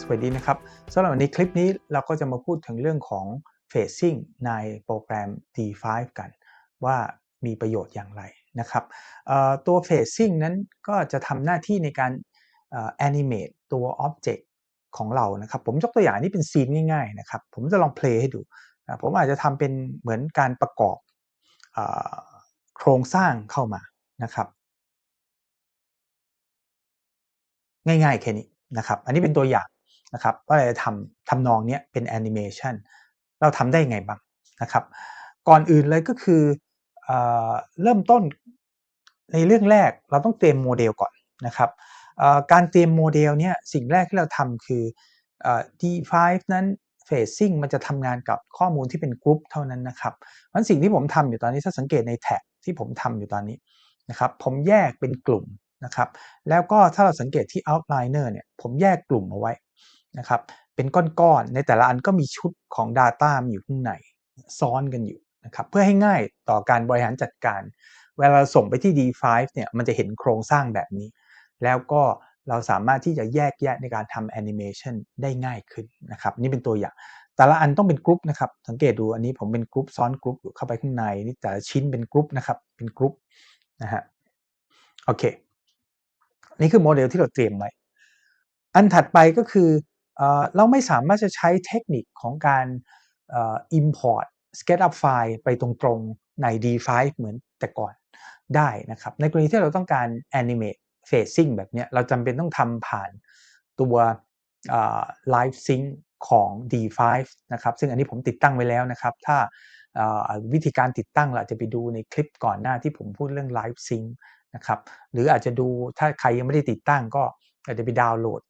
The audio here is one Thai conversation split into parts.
สวัสดีนะครับสำหรับวันนี้คลิปนี้เราก็จะมาพูดถึงเรื่องของ phasing ในโปรแกรม D5 กัน ว่ามีประโยชน์อย่างไรนะครับตัว phasing นั้นก็จะทำหน้าที่ในการเอ่อ animate ตัว object ของเรานะครับ ผมยกตัวอย่างนี้เป็นซีนง่ายๆนะครับ ผมจะลองเพลย์ให้ดู ผมอาจจะทำเป็นเหมือนการประกอบอโครงสร้างเข้ามานะครับ ง่ายๆแค่นี้นะครับ อันนี้เป็นตัวอย่าง นะครับว่าเราจะทำทำนองนี้เป็นแอนิเมชันเราทำได้ไงบ้างนะครับ ก่อนอื่นเลยก็คือเอเริ่มต้นในเรื่องแรกเราต้องเตรียมโมเดลก่อนนะครับการเตรียมโมเดลเนี่ยสิ่งแรกที่เราทำคืออ D5 นั้น Phasing มันจะทำงานกับข้อมูลที่เป็นกรุ๊ปเท่านั้นนะครับเพราะฉะนั้นสิ่งที่ผมทำอยู่ตอนนี้ถ้าสังเกตในแท็บที่ผมทำอยู่ตอนนี้นะครับผมแยกเป็นกลุ่มนะครับแล้วก็ถ้าเราสังเกตที่ outliner เนี่ยผมแยกกลุ่มเอาไว้ นะครับเป็นก้อนๆในแต่ละอันก็มีชุดของ Data มีอยู่ข้างในซ้อนกันอยู่นะครับเพื่อให้ง่ายต่อการบริหารจัดการ เวลาส่งไปที่ D5 เนี่ยมันจะเห็นโครงสร้างแบบนี้ แล้วก็เราสามารถที่จะแยกแยะในการทำแอนิเมชันได้ง่ายขึ้นนะครับนี่เป็นตัวอย่าง แต่ละอันต้องเป็นกรุ๊ปนะครับสังเกตดูอันนี้ผมเป็นกรุ๊ปซ้อนกรุ๊ปอยู่เข้าไปข้างในนี่แต่ละชิ้นเป็นกรุ๊ปนะครับเป็นกรุ๊ปนะฮะโอเคนี่คือโมเดลที่เราเตรียมไว้อันถัดไปก็คือ เราไม่สามารถจะใช้เทคนิคของการอ่อ import SketchUp ไฟล์ไปตรงๆ ใน D5 เหมือนแต่ก่อนได้นะครับ ในกรณีที่เราต้องการ animate phasing แบบนี้เราจำเป็นต้องทำผ่านตัว Live Sync ของ D5 นะครับ ซึ่งอันนี้ผมติดตั้งไว้แล้วนะครับ ถ้าวิธีการติดตั้งเราจะไปดูในคลิปก่อนหน้าที่ผมพูดเรื่อง Live Sync นะครับ หรืออาจจะดูถ้าใครยังไม่ได้ติดตั้งก็อาจจะไปดาวน์โหลด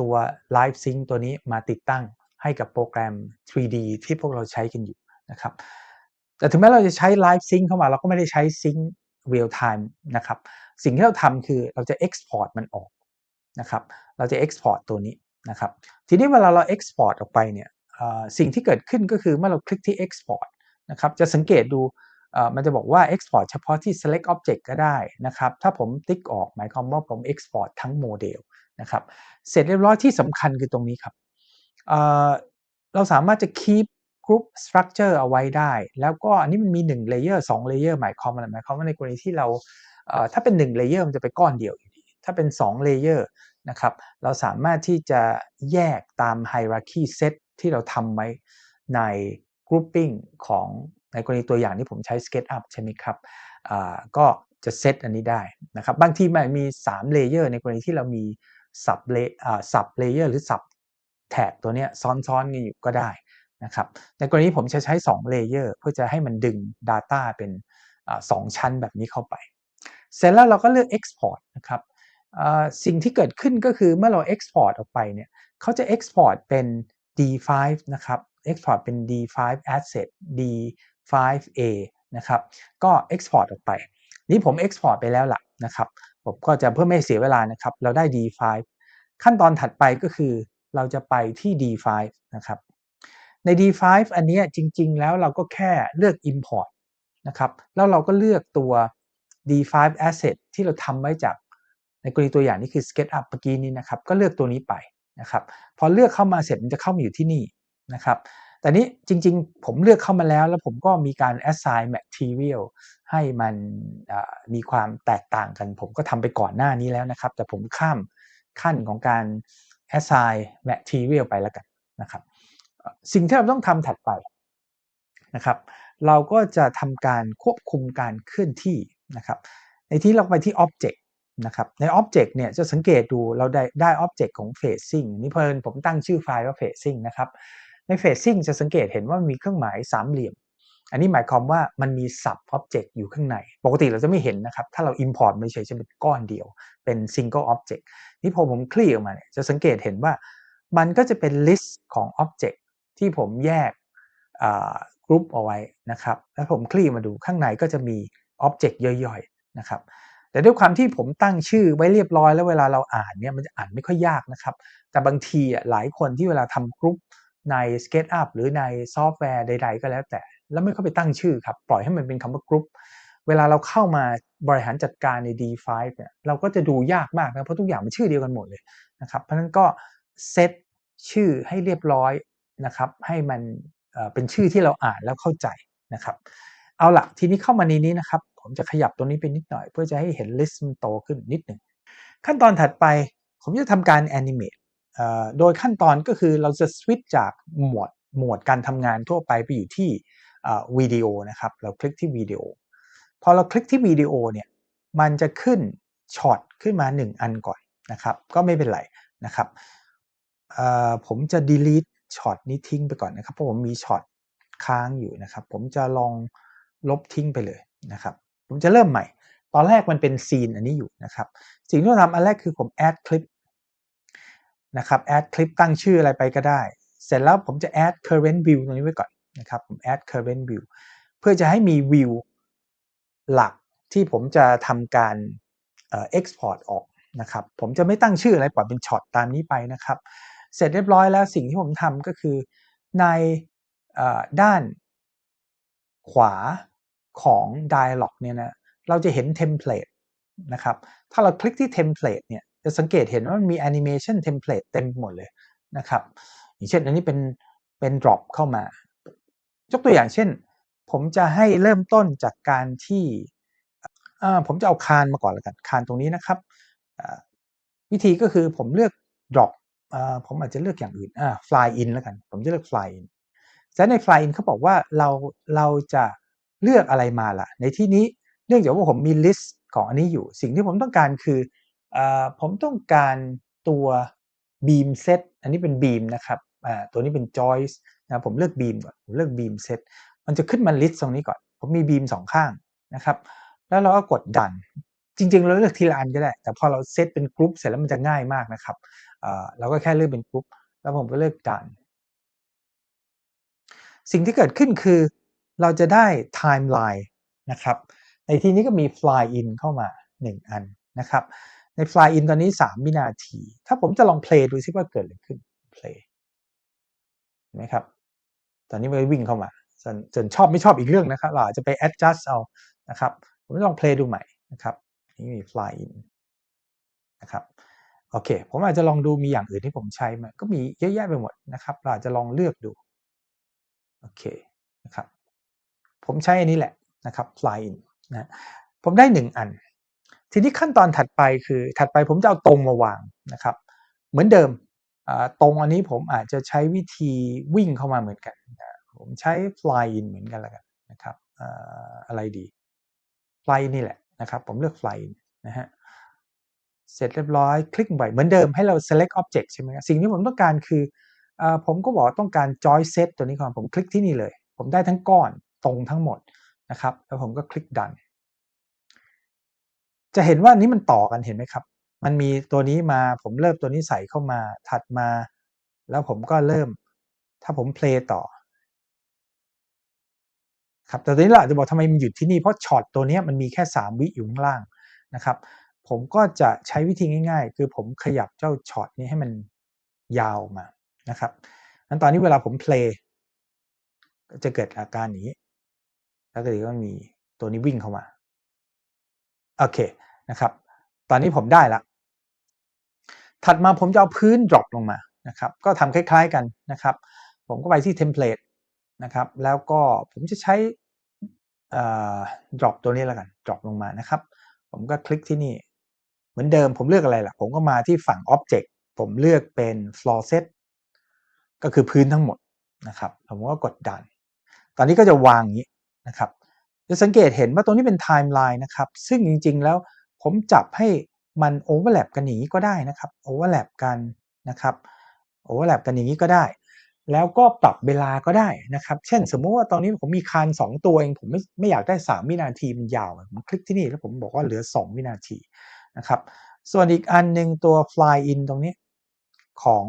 ตัว Live Sync ตัวนี้มาติดตั้งให้กับโปรแกรม 3D ที่พวกเราใช้กันอยู่นะครับแต่ถึงแม้เราจะใช้ Live Sync เข้ามาเราก็ไม่ได้ใช้ Sync Real Time นะครับสิ่งที่เราทำคือเราจะ Export มันออกนะครับเราจะ Export ตัวนี้นะครับทีนี้เวลาเรา Export ออกไปเนี่ยสิ่งที่เกิดขึ้นก็คือเมื่อเราคลิกที่ Export นะครับจะสังเกตดูมันจะบอกว่า export เฉพาะที่ select object ก็ได้นะครับ ถ้าผมติ๊กออกหมายความว่าผม export ทั้งโมเดล นะครับ เสร็จเรียบร้อยที่สำคัญคือตรงนี้ครับเราสามารถจะ keep group structure เอาไว้ได้ แล้วก็อันนี้มันมี1 layer 2 layer หมายความว่าอะไรหมายความว่าในกรณีที่เราถ้าเป็น1 layer มันจะไปก้อนเดียวอยู่ดีถ้าเป็น2 layer นะครับเราสามารถที่จะแยกตาม hierarchy set ที่เราทำไว้ใน grouping ของในกรณีตัวอย่างที่ผมใช้ SketchUp ใช่ไหมครับก็จะเซตอันนี้ได้นะครับบางทีมันมี3 layer ในกรณีที่เรามี sub sub layer หรือ sub แท็กตัวนี้ซ้อนๆกันอยู่ก็ได้นะครับในกรณีผมจะใช้2 layer เพื่อจะให้มันดึง Data เป็นสองชั้นแบบนี้เข้าไป เสร็จแล้วเราก็เลือก Export นะครับสิ่งที่เกิดขึ้นก็คือเมื่อเรา Export ออกไปเนี่ยเขาจะ Export เป็น D5 นะครับ Export เป็น D5 Asset D5A นะครับก็ Export ออกไป นี้ผม Export ไปแล้วล่ะนะครับ ผมก็จะเพื่อไม่เสียเวลานะครับ เราได้ D5 ขั้นตอนถัดไปก็คือเราจะไปที่ D5 นะครับ ใน D5 อันนี้จริง ๆ แล้วเราก็แค่เลือก Import นะครับ แล้วเราก็เลือกตัว D5 Asset ที่เราทำไว้จากในกรณีตัวอย่างนี้คือ SketchUp เมื่อกี้นี้นะครับ ก็เลือกตัวนี้ไปนะครับ พอเลือกเข้ามาเสร็จมันจะเข้ามาอยู่ที่นี่นะครับ แต่นี้จริงๆ ผมเลือกเข้ามาแล้ว แล้วผมก็มีการ assign material ให้มันมีความแตกต่างกัน ผมก็ทำไปก่อนหน้านี้แล้วนะครับ แต่ผมข้ามขั้นของการ assign material ไปแล้วกันนะครับ สิ่งที่เราต้องทำถัดไปนะครับ เราก็จะทำการควบคุมการเคลื่อนที่นะครับ ในที่เราไปที่ object นะครับใน object เนี่ยจะสังเกตดูเราได้ได้ object ของ facing นี่เพลินผมตั้งชื่อไฟล์ว่า facing นะครับ ใน facing จะสังเกตเห็นว่ามีเครื่องหมายสามเหลี่ยม อันนี้หมายความว่ามันมี sub object อยู่ข้างใน ปกติเราจะไม่เห็นนะครับ ถ้าเรา import ไม่ใช่จะเป็นก้อนเดียว เป็น single object นี่พอผมคลี่ออกมาเนี่ยจะสังเกตเห็นว่ามันก็จะเป็น list ของ object ที่ผมแยกกรุ๊ปเอาไว้นะครับ แล้วผมคลี่มาดูข้างในก็จะมี object ย่อยๆนะครับแต่ด้วยความที่ผมตั้งชื่อไว้เรียบร้อยแล้วเวลาเราอ่านเนี่ยมันจะอ่านไม่ค่อยยากนะครับ แต่บางทีอะหลายคนที่เวลาทำกรุ๊ป ใน SketchUp หรือในซอฟต์แวร์ใด ๆ ก็แล้วแต่ แล้วไม่เข้าไปตั้งชื่อครับ ปล่อยให้มันเป็นคำว่ากรุ๊ปเวลาเราเข้ามาบริหารจัดการใน D5 เนี่ยเราก็จะดูยากมากนะเพราะทุกอย่างมันชื่อเดียวกันหมดเลยนะครับเพราะฉะนั้นก็เซตชื่อให้เรียบร้อยนะครับ ให้มันเป็นชื่อที่เราอ่านแล้วเข้าใจนะครับ เอาละทีนี้เข้ามาในนี้นะครับ ผมจะขยับตรงนี้ไปนิดหน่อย เพื่อจะให้เห็นลิสต์มันโตขึ้นนิดหนึ่งขั้นตอนถัดไปผมจะทำการแอนิเมต โดยขั้นตอนก็คือเราจะสวิตช์จากหมวดหมวดการทำงานทั่วไปไปอยู่ที่วิดีโอนะครับ เราคลิกที่วิดีโอ พอเราคลิกที่วิดีโอเนี่ย มันจะขึ้นช็อตขึ้นมา 1 อันก่อนนะครับ ก็ไม่เป็นไรนะครับ ผมจะ delete ช็อตนี้ทิ้งไปก่อนนะครับ เพราะผมมีช็อตค้างอยู่นะครับ ผมจะลองลบทิ้งไปเลยนะครับ ผมจะเริ่มใหม่ ตอนแรกมันเป็นซีนอันนี้อยู่นะครับ สิ่งที่เราทำอันแรกคือผม add clip นะครับ add clip ตั้งชื่ออะไรไปก็ได้ เสร็จแล้วผมจะ add current view ตรงนี้ไว้ก่อนนะครับผม add current view เพื่อจะให้มี view หลักที่ผมจะทำการ export ออกนะครับผมจะไม่ตั้งชื่ออะไรปล่อยเป็นช็อตตามนี้ไปนะครับ เสร็จเรียบร้อยแล้วสิ่งที่ผมทำก็คือในด้านขวาของ dialog เนี่ยนะเราจะเห็นเทมเพลตนะครับถ้าเราคลิกที่เทมเพลตเนี่ย จะสังเกตเห็นว่ามันมีแอนิเมชันเทมเพลตเต็มหมดเลยนะครับ อย่างเช่นอันนี้เป็นเป็น drop เข้ามา ยกตัวอย่างเช่น ผมจะให้เริ่มต้นจากการที่ผมจะเอาคานมาก่อนล้วกันคานตรงนี้นะครับ วิธีก็คือผมเลือก drop ผมอาจจะเลือกอย่างอื่น fly in แล้วกัน ผมจะเลือก fly in แต่ใน fly in เขาบอกว่าเราเราจะเลือกอะไรมาล่ะ ในที่นี้เนื่องจากว่าผมมี list ของอันนี้อยู่ สิ่งที่ผมต้องการคือ ผมต้องการตัว beam set อันนี้เป็น beam นะครับตัวนี้เป็น joist นะผมเลือก beam ก่อนผมเลือก beam set มันจะขึ้นมา list ตรงนี้ก่อน ผมมี beam สองข้างนะครับ แล้วเราก็กดดัน จริงๆ เราเลือกทีละอันก็ได้ แต่พอเราเซตเป็นกรุ๊ปเสร็จแล้วมันจะง่ายมากนะครับเราก็แค่เลือกเป็นกรุ๊ปแล้วผมก็เลือกดัน สิ่งที่เกิดขึ้นคือเราจะได้ timeline นะครับ ในที่นี้ก็มี fly in เข้ามา 1 อันนะครับ ใน fly in ตอนนี้ 3 วินาที ถ้าผมจะลอง play ดูซิว่าเกิดอะไรขึ้น play เห็นไหมครับ ตอนนี้มันวิ่งเข้ามาส่วนชอบไม่ชอบอีกเรื่องนะครับเราอาจจะไป adjust เอานะครับ ผมลอง play ดูใหม่นะครับนี่มี fly in นะครับโอเค ผมอาจจะลองดูมีอย่างอื่นที่ผมใช้มาก็มีเยอะแยะไปหมดนะครับ เราอาจจะลองเลือกดูโอเคนะครับ ผมใช้อันนี้แหละนะครับ fly in นะผมได้หนึ่งอัน ทีนี้ขั้นตอนถัดไปคือ ถัดไปผมจะเอาตรงมาวางนะครับ เหมือนเดิมตรงอันนี้ผมอาจจะใช้วิธีวิ่งเข้ามาเหมือนกัน ผมใช้ fly in เหมือนกันแล้วกันนะครับอะไรดี fly นี่แหละนะครับ ผมเลือก fly in นะฮะเสร็จเรียบร้อยคลิกไปเหมือนเดิมให้เรา select object ใช่ไหมครัสิ่งที่ผมต้องการคืออผมก็บอกต้องการ join set ตัวนี้ก่อนผมคลิกที่นี่เลย ผมได้ทั้งก้อนตรงทั้งหมดนะครับ แล้วผมก็คลิกดัน จะเห็นว่านี้มันต่อกันเห็นไหมครับ มันมีตัวนี้มาผมเริ่มตัวนี้ใส่เข้ามาถัดมา แล้วผมก็เริ่ม ถ้าผม play ต่อ ครับแต่ตอนนี้เราอาจจะบอกทำไมมันหยุดที่นี่เพราะช็อตตัวนี้มันมีแค่ 3 วิอยู่ข้างล่างนะครับ ผมก็จะใช้วิธีง่าย ๆ คือผมขยับเจ้าช็อตนี้ให้มันยาวมานะครับนั้นตอนนี้เวลาผม play ก็จะเกิดอาการนี้ แล้วก็เดี๋ยวก็มีตัวนี้วิ่งเข้ามา โอเคนะครับ ตอนนี้ผมได้ละ ถัดมาผมจะเอาพื้น drop ลงมานะครับ ก็ทำคล้ายๆกันนะครับ ผมก็ไปที่ template นะครับ แล้วก็ผมจะใช้ drop ตัวนี้แล้วกัน drop ลงมานะครับ ผมก็คลิกที่นี่ เหมือนเดิมผมเลือกอะไรล่ะ ผมก็มาที่ฝั่ง object ผมเลือกเป็น floor set ก็คือพื้นทั้งหมดนะครับ ผมก็กดดัน ตอนนี้ก็จะวางอย่างนี้นะครับ จะสังเกตเห็นว่าตรงนี้เป็น timeline นะครับ ซึ่งจริงๆแล้วผมจับให้มัน overlap กันอย่างนี้ก็ได้นะครับ overlap กันนะครับ overlap กันอย่างนี้ก็ได้ แล้วก็ปรับเวลาก็ได้นะครับ เช่นสมมุติว่าตอนนี้ผมมีคาน 2 ตัวเอง ผมไม่ไม่อยากได้ 3 วินาทีมันยาว ผมคลิกที่นี่แล้วผมบอกว่าเหลือ 2 วินาทีนะครับ ส่วนอีกอันหนึ่งตัว fly in ตรงนี้ของ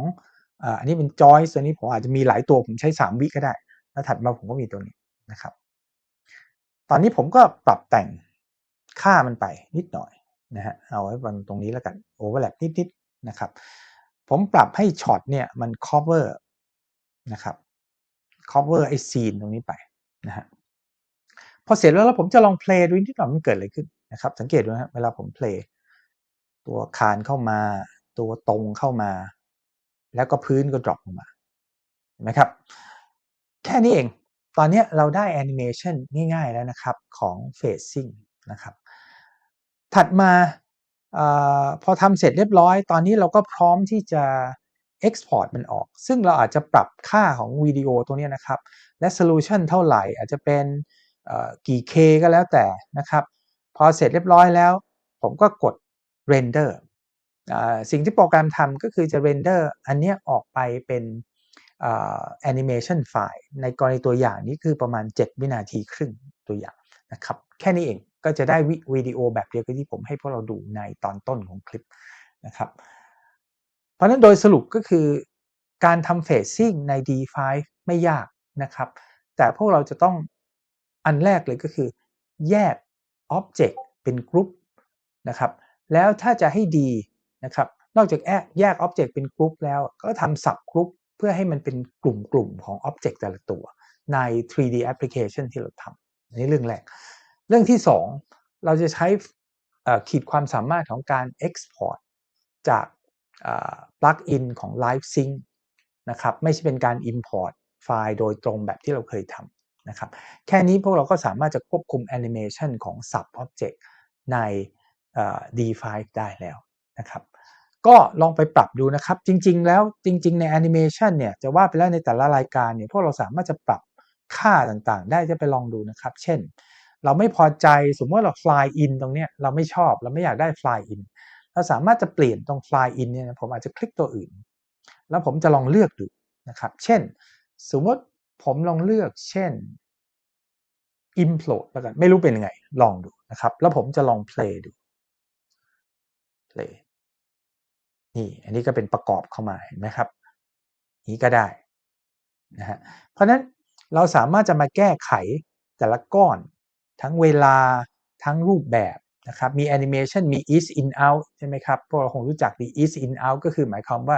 อันนี้เป็น joy ตัวนนี้ผมอาจจะมีหลายตัวผมใช้ 3 วิก็ได้ แล้วถัดมาผมก็มีตัวนี้นะครับ อนนี้ผมก็ปรับแต่งค่ามันไปนิดหน่อยนะฮะเอาไว้บนตรงนี้แล้วกัน overlap นิดๆนะครับ ผมปรับให้ช็อตเนี่ยมัน cover นะครับ cover ไอ้ซีนตรงนี้ไปนะฮะพอเสร็จแล้วแล้วผมจะลอง play ดูนิดหน่อยมันเกิดอะไรขึ้นนะครับ สังเกตดูนะเวลาผม play ตัวคานเข้ามา ตัวตรงเข้ามา แล้วก็พื้นก็ drop ลงมาเห็นไหมครับ แค่นี้เอง ตอนนี้เราได้แอนิเมชันง่ายๆแล้วนะครับของ Facing นะครับถัดมาอพอทำเสร็จเรียบร้อย ตอนนี้เราก็พร้อมที่จะ Export มันออก ซึ่งเราอาจจะปรับค่าของวิดีโอตัวนี้นะครับ resolution เท่าไหร่ อาจจะเป็นกี่ K ก็แล้วแต่นะครับ พอเสร็จเรียบร้อยแล้ว ผมก็กด render สิ่งที่โปรแกรมทำก็คือจะ render อันนี้ออกไปเป็น แอนิเมชันไฟล์ในกรณีตัวอย่างนี้คือประมาณ 7 วินาทีครึ่งตัวอย่างนะครับแค่นี้เองก็จะได้วิดีโอแบบเดียวกับที่ผมให้พวกเราดูในตอนต้นของคลิปนะครับเพราะนั้นโดยสรุปก็คือการทำเฟซซิ่งใน D5 ไม่ยากนะครับ แต่พวกเราจะต้องอันแรกเลยก็คือ แยก Object เป็นกรุ๊ปนะครับแล้วถ้าจะให้ดีนะครับนอกจากแยก Object เป็นกรุ๊ปแล้วก็ทำ Sub กรุ๊ป พื่อให้มันเป็นกลุ่มๆของ Object แต่ละตัว ใน 3D application ที่เราทำอันนี้เรื่องแรก เรื่องที่ 2 เราจะใช้ขีดความสามารถของการ Export จาก plugin ของ LiveSync นะครับไม่ใช่เป็นการ Import ไฟล์โดยตรงแบบที่เราเคยทำนะครับแค่นี้พวกเราก็สามารถจะควบคุม Animation ของ Sub Object ใน D5 ได้แล้วนะครับ ก็ลองไปปรับดูนะครับ จริง ๆ แล้วจริง ๆ ใน Animation เนี่ยจะว่าไปแล้วในแต่ละรายการเนี่ยพวกเราสามารถจะปรับค่าต่างๆ ได้จะไปลองดูนะครับ เช่น เราไม่พอใจสมมติว่าเรา fly in ตรงเนี้ยเราไม่ชอบเราไม่อยากได้ fly in เราสามารถจะเปลี่ยนตรง fly in เนี่ยผมอาจจะคลิกตัวอื่น แล้วผมจะลองเลือกดูนะครับ เช่น สมมติผมลองเลือก เช่น implode แล้วกันไม่รู้เป็นยังไง ลองดูนะครับ แล้วผมจะลอง play ดู play นี่อันนี้ก็เป็นประกอบเข้ามาเห็นไหมครับ นี้ก็ได้นะฮะเพราะนั้นเราสามารถจะมาแก้ไขแต่ละก้อน ทั้งเวลาทั้งรูปแบบนะครับมีแอนิเมชันมี east in out ใช่ไหมครับพวกเราคงรู้จักดี east in out ก็คือหมายความว่า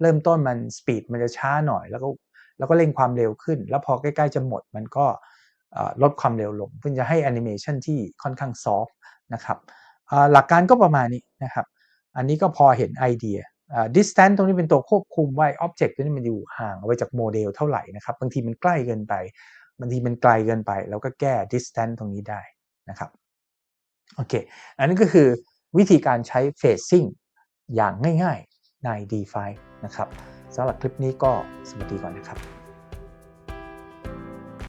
เริ่มต้นมันสปีดมันจะช้าหน่อย แล้วก็แล้วก็เร่งความเร็วขึ้น แล้วพอใกล้ๆจะหมดมันก็ลดความเร็วลงเพื่อจะให้แอนิเมชันที่ค่อนข้างซอฟนะครับหลักการก็ประมาณนี้นะครับ อันนี้ก็พอเห็นไอเดีย distance ตรงนี้เป็นตัวควบคุมว่า object ตัวนี้มันอยู่ห่างเอาไว้จากโมเดลเท่าไหร่นะครับ บางทีมันใกล้เกินไป บางทีมันไกลเกินไป เราก็แก้ distance ตรงนี้ได้นะครับ โอเค อันนี้ก็คือวิธีการใช้ phasing อย่างง่ายๆใน D5 นะครับสำหรับคลิปนี้ก็สวัสดีก่อนนะครับ